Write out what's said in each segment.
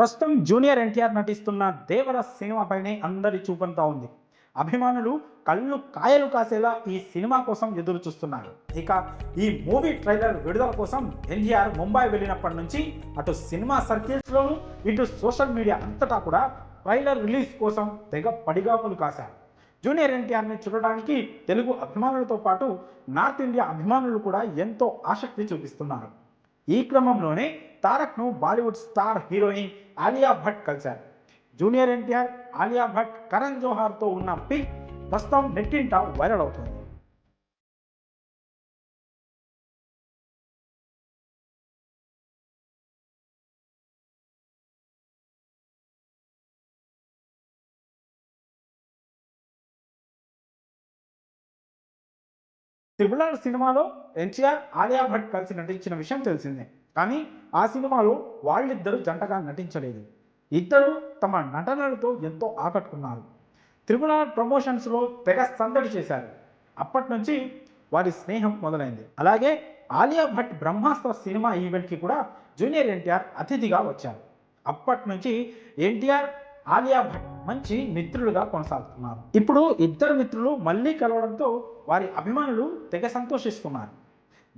ప్రస్తుతం జూనియర్ ఎన్టీఆర్ నటిస్తున్న దేవర సినిమాపైనే అందరి చూపంతా ఉంది. అభిమానులు కళ్ళు కాయలు కాసేలా ఈ సినిమా కోసం ఎదురు చూస్తున్నారు. ఇక ఈ మూవీ ట్రైలర్ విడుదల కోసం ఎన్టీఆర్ ముంబై వెళ్ళినప్పటి నుంచి అటు సినిమా సర్కిల్స్లోను ఇటు సోషల్ మీడియా అంతటా కూడా ట్రైలర్ రిలీజ్ కోసం తెగ పడిగాపులు కాశారు. జూనియర్ ఎన్టీఆర్ని చూడడానికి తెలుగు అభిమానులతో పాటు నార్త్ ఇండియా అభిమానులు కూడా ఎంతో ఆసక్తి చూపిస్తున్నారు. ఈ క్రమంలోనే తారక్ను Bollywood star heroine Alia Bhatt కలిశారు. జూనియర్ ఎన్టీఆర్ ఆలియా భట్ కరణ్ జోహార్తో ఉన్న పిక్ ప్రస్తుతం నెట్టింట వైరల్ అవుతుంది. త్రిబుల్ ఆర్ సినిమాలో ఎన్టీఆర్ ఆలియా భట్ కలిసి నటించిన విషయం తెలిసిందే. కానీ ఆ సినిమాలో వాళ్ళిద్దరూ జంటగా నటించలేదు. ఇద్దరు తమ నటనలతో ఎంతో ఆకట్టుకున్నారు. త్రిబుల్ ఆర్ ప్రమోషన్స్లో తెగ సందడి చేశారు. అప్పటి నుంచి వారి స్నేహం మొదలైంది. అలాగే ఆలియా భట్ బ్రహ్మాస్త్ర సినిమా ఈవెంట్కి కూడా జూనియర్ ఎన్టీఆర్ అతిథిగా వచ్చారు. అప్పటి నుంచి ఎన్టీఆర్ ఆలియా భట్ మంచి మిత్రులుగా కొనసాగుతున్నారు. ఇప్పుడు ఇద్దరు మిత్రులు మళ్ళీ కలవడంతో వారి అభిమానులు తెగ సంతోషిస్తున్నారు.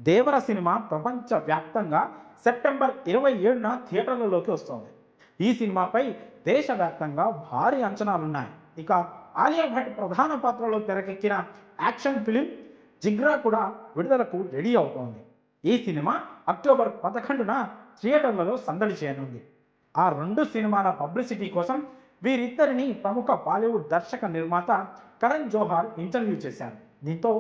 దేవర సినిమా ప్రపంచ వ్యాప్తంగా సెప్టెంబర్ ఇరవై ఏడున థియేటర్లలోకి వస్తుంది. ఈ సినిమాపై దేశవ్యాప్తంగా భారీ అంచనాలున్నాయి. ఇక ఆలియా భట్ ప్రధాన పాత్రలో తెరకెక్కిన యాక్షన్ ఫిలిం జిగ్రా కూడా విడుదలకు రెడీ అవుతోంది. ఈ సినిమా అక్టోబర్ పదకొండున థియేటర్లలో సందడి చేయనుంది. ఆ రెండు సినిమాల పబ్లిసిటీ కోసం వీరిద్దరిని ప్రముఖ బాలీవుడ్ దర్శక నిర్మాత కరణ్ జోహార్ ఇంటర్వ్యూ చేశారు. దీంతో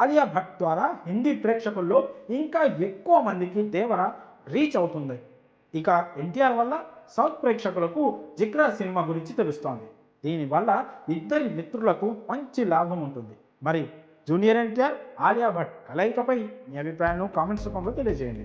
ఆలియా భట్ ద్వారా హిందీ ప్రేక్షకుల్లో ఇంకా ఎక్కువ మందికి దేవర రీచ్ అవుతుంది. ఇక ఎన్టీఆర్ వల్ల సౌత్ ప్రేక్షకులకు జిగ్రా సినిమా గురించి తెలుస్తోంది. దీనివల్ల ఇద్దరి మిత్రులకు మంచి లాభం ఉంటుంది. మరి జూనియర్ ఎన్టీఆర్ ఆలియా భట్ కలయికపై మీ అభిప్రాయాలను కామెంట్స్ రూపంలో తెలియజేయండి.